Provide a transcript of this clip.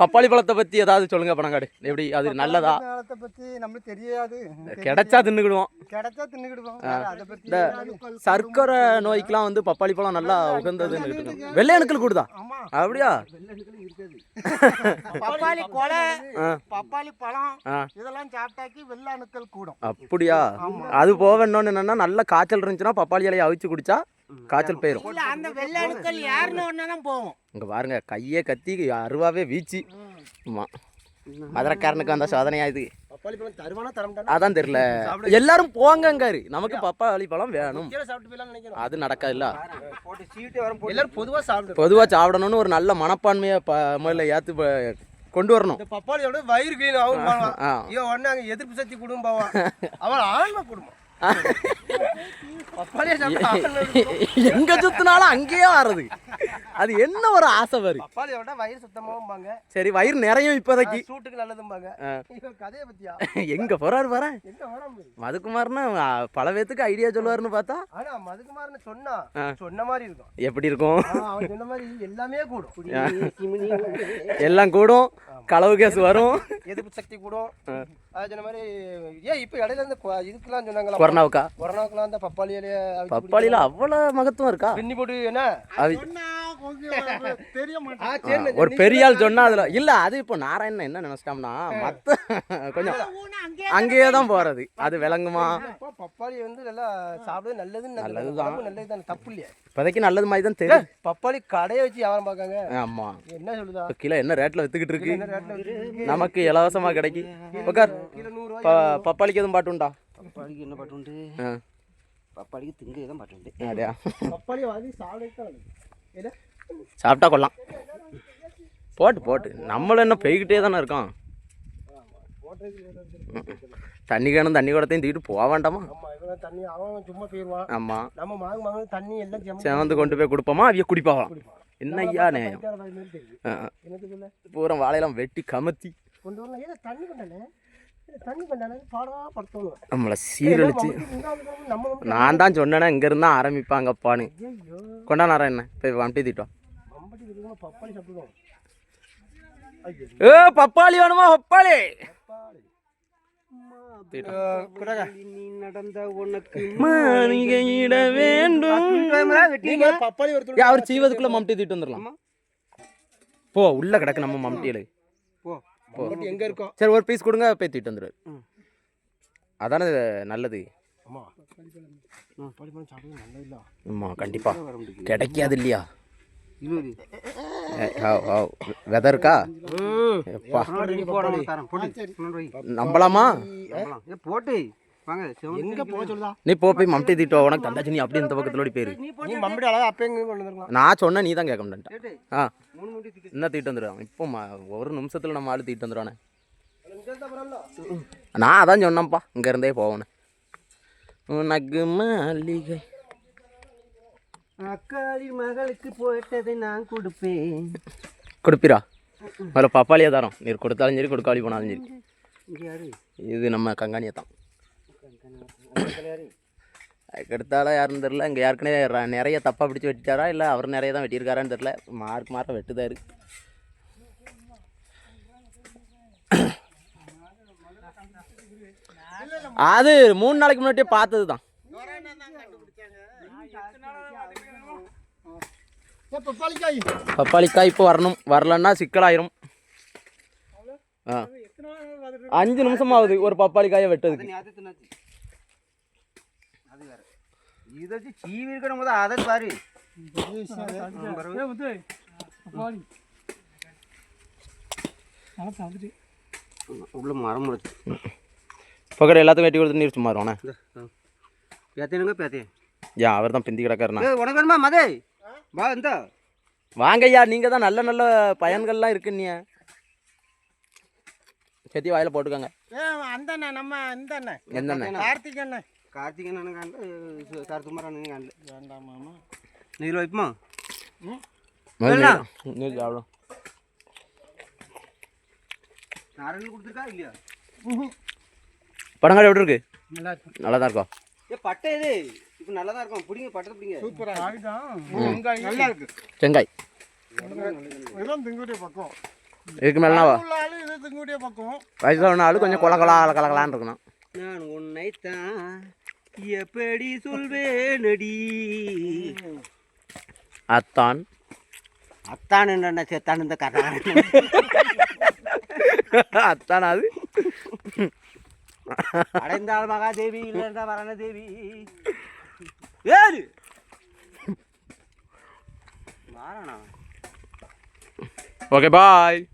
பப்பாளி பழத்தை பத்தி ஏதாவது சொல்லுங்க பணங்காடு. எப்படி அது நல்லதா? பத்தி நம்மளுக்கு தெரியாது. கிடைச்சா தின்னுக்கிடுவோம். கிடைச்சா தின்னுக்கிடுவோம். அதை பத்தி இந்த சர்க்கரை நோய்க்கெல்லாம் வந்து பப்பாளி பழம் நல்லா உகந்ததுன்னு வெள்ளை அணுக்கள் கூடுதா? ஆமா. அப்படியா? பப்பாளி கொலை. பப்பாளி பழம். இதெல்லாம் சாப்பிட்டாக்கி வெள்ள அணுக்கள் கூடும். அப்படியா? அது போக என்னன்னா நல்ல காய்ச்சல் இருந்துச்சுன்னா பப்பாளி இலையை அவிச்சு குடிச்சா காய்ச்சல் போயிடும் இல்ல அந்த வெள்ள அணுக்கள் யாருன்னு ஒண்ணு தான் போகும். இங்க பாருங்க கையே கத்தி அருவாவே வீச்சு. ஆமா. மதுரக்காரனுக்கு வந்த சோதனையா இது. பப்பாளி பழம் தருவானா தர அதான் தெரியல. எல்லாரும் போங்கங்காரு. நமக்கு பப்பாளி பழம் வேணும். அது வரும் எல்லாரும் பொதுவா சாப்பிடு. பொதுவா சாப்பிடணும்னு ஒரு நல்ல மனப்பான்மையை முதல்ல ஏத்து கொண்டு வரணும். இந்த பப்பாளியோட வயிறு கீழே அவன் போவான் ஆ ஐயோ உடனே அங்க எதிர்ப்பு சக்தி குடும்பம் அவன் ஆன்ம குடும்பம் எங்க சுத்தினாலும் அங்கேயே வர்றது. அது என்ன ஒரு ஆசை வரு வயிறு சுத்தமாகும்பாங்க. சரி வயிறு நிறையும் இப்போதைக்கு. சூட்டுக்கு நல்லதும்பாங்க. கதையை பத்தியா? எங்க போறாரு பாரு. மதுக்குமார்னா பல பேத்துக்கு ஐடியா சொல்லுவாருன்னு பார்த்தா. ஆனா மதுக்குமார்னு சொன்னா. சொன்ன மாதிரி இருக்கும். எப்படி இருக்கும்? சொன்ன மாதிரி எல்லாமே கூடும். எல்லாம் கூடும். களவு கேஸ் வரும். எதிர்ப்பு சக்தி கூடும். அது சொன்ன மாதிரி ஏன் இப்ப இடையில இருந்து இதுக்கெல்லாம் சொன்னாங்களா? கொரோனாவுக்கா? கொரோனாக்கெல்லாம் அந்த பப்பாளி இலைய அவிச்சு பப்பாளியில அவ்வளவு மகத்துவம் இருக்கா? பின்னி போட்டு என்ன? ஒரு பெரிய ஆள் சொன்னா அதுல இல்ல அது இப்போ நாராயணன் என்ன நினைச்சிட்டோம்னா மத்த கொஞ்சம் அங்கேயே தான் போறது. அது விளங்குமா? பப்பாளி வந்து நல்லா சாப்பிடுறது நல்லதுன்னு நல்லதுதான். நல்லது நல்லதுதான் தப்பு இல்லையா. இப்போதைக்கு நல்லது மாதிரி தான் தெரியும் பப்பாளி கடையை வச்சு வியாபாரம் பார்க்காங்க. ஆமா. என்ன சொல்லுதா? கிலோ என்ன ரேட்ல வித்துக்கிட்டு இருக்கு? நமக்கு இலவசமா கிடைக்கி. உட்கார். கிலோ நூறு ரூபாய் ப- பப்பாளிக்கு எதுவும் பாட்டுண்டா பப்பாளிக்கு என்ன பாட்டு உண்டு? ஆ, பப்பாளிக்கு திங்க தான் பாட்டு உண்டு? அப்படியா? பப்பாளி வாங்கி சாப்பிட என்ன? சாப்பிட்டா கொள்ளலாம். போட்டு போட்டு. நம்மளும் என்ன பெய்கிட்டே தானே இருக்கோம். தண்ணி கேணும் தண்ணி கூடத்தையும் தூக்கிட்டு போக வேண்டாமா? ஆமா இவன் தண்ணி அவன் சும்மா போயிடுவான் ஆமா. நம்ம மாங்க மாங்க தண்ணி எல்லாம் செம்ம சேர்ந்து கொண்டு போய் கொடுப்போமா? அவிய குடிப்பாங்களாம் என்ன ஐயா நேயம்? பூரா வாழையெல்லாம் வெட்டி கமத்தி. நம்மளை சீரழிச்சு நான் தான் சொன்னேனே இங்க இருந்தா ஆரம்பிப்பாங்கப்பான்னு. ஐயோ கொண்டா நாராயண போய் வம்பி தீட்டோம் ஏ பப்பாளி வேணுமா பப்பாளி? அவர் செய்வதுக்குள்ள மம்டி தீட்டு வந்துடலாம். போ உள்ள கிடக்கு நம்ம மம்டியில போ. மம்பட்டி எங்க இருக்கோம் சரி ஒரு பீஸ் கொடுங்க போய் தீட்டு வந்துடுவார் அதானே நல்லது. ஆமா பப்பாளி பழம் சாப்பிடுறது நல்லது இல்ல ஆமா கண்டிப்பா. வர முடியும் கிடைக்காது இல்லையா இருபது. ஏ, ஹாவ், ஹாவ். வெதை இருக்கா? நம்பலாமா? போட்டு. நீ போ போய் மம்டி தீட்டோ உனக்கு தந்தாச்சு நீ அப்படி இந்த பக்கத்துல ஓடி போயிரு. நீ அழகா அப்ப வந்துருக்கலாம் நான் சொன்னேன் நீ தான் கேட்க மாட்டேன் ஆ. மூணு மூட்டி திட்டு. என்ன தீட்டு வந்துடுவான் இப்போ ஒரு நிமிஷத்துல நம்ம ஆளு தீட்டு வந்துடுவானே நான் அதான் சொன்னேன்ப்பா இங்க இருந்தே போகணும் உனக்கு மகளுக்கு போட்டதை நான் கொடுப்பேன். கொடுப்பிரா அதில் பப்பாளியே தரோம். நீர் கொடுத்தாலும் சரி கொடுக்காளி போனாலும் சரி. இது நம்ம கங்காணியை தான் அதுக்கடுத்தால எடுத்தாலும் யாருன்னு தெரில இங்கே ஏற்கனவே நிறைய தப்பாக பிடிச்சி வெட்டிட்டாரா? இல்லை அவர் நிறைய தான் வெட்டியிருக்காரான்னு தெரில மார்க் மாற வெட்டுதாரு அது மூணு நாளைக்கு முன்னாடியே பார்த்தது தான் பப்பாளிக்காய் இப்போ வரணும். வரலன்னா சிக்கலாயிரும். ஆ. அஞ்சு நிமிஷம் ஆகுது ஒரு பப்பாளிக்காயை வெட்டதுக்கு வேற. இதை வச்சு சீவி இருக்கணும் போது அதை பாரு. உள்ள மரம் முளைச்சு. பக்கத்தில் எல்லாத்தையும் வெட்டி கொடுத்து நீர் சும்மா வருவானே பேத்தேனுங்க பேத்தேன் ஏன் அவர் தான் பிந்தி கிடக்காருண்ணா. உனக்கு மதே? வா இந்த. வாங்கய்யா நீங்கள் தான் நல்ல நல்ல பயன்கள்லாம் இருக்குன்னு செத்தி வாயில் போட்டுக்கோங்க. ஏ அந்த அண்ணன் நம்ம இந்த அண்ணன் என்னென்ன கார்த்திக் அண்ணன் கார்த்திகன் அண்ணன் காண்டல சரத்துமார் அண்ணன் காண்டல வேண்டாம் மாமா. நீர் வைப்புமா? நீர் சாப்பிடும் நாராயணன் கொடுத்துருக்கா இல்லையா? படங்கள் எப்படி இருக்கு? நல்லா இருக்கு. நல்லா தான் இருக்கும் ஏ பட்டை இது. இப்போ நல்லா தான் இருக்கும். பிடிங்க பட்டத்தை பிடிங்க. சூப்பரா நல்லா இருக்கு. செங்காய். இதுதான் திங்குடிய பக்கம். இதுக்கு மேலே இது திங்குடிய பக்கம். வயசில் ஆளு கொஞ்சம் கொல கொலா கலகலான்னு இருக்கணும். நான் உன்னைத்தான் எப்படி சொல்வேனடி. அத்தான். அத்தான் என்ன செத்தான் இந்த கதை? அத்தான் அது. அடைந்தாள் மகாதேவி இல்லைன்றா வரணதேவி. ஏறு. Varana okay bye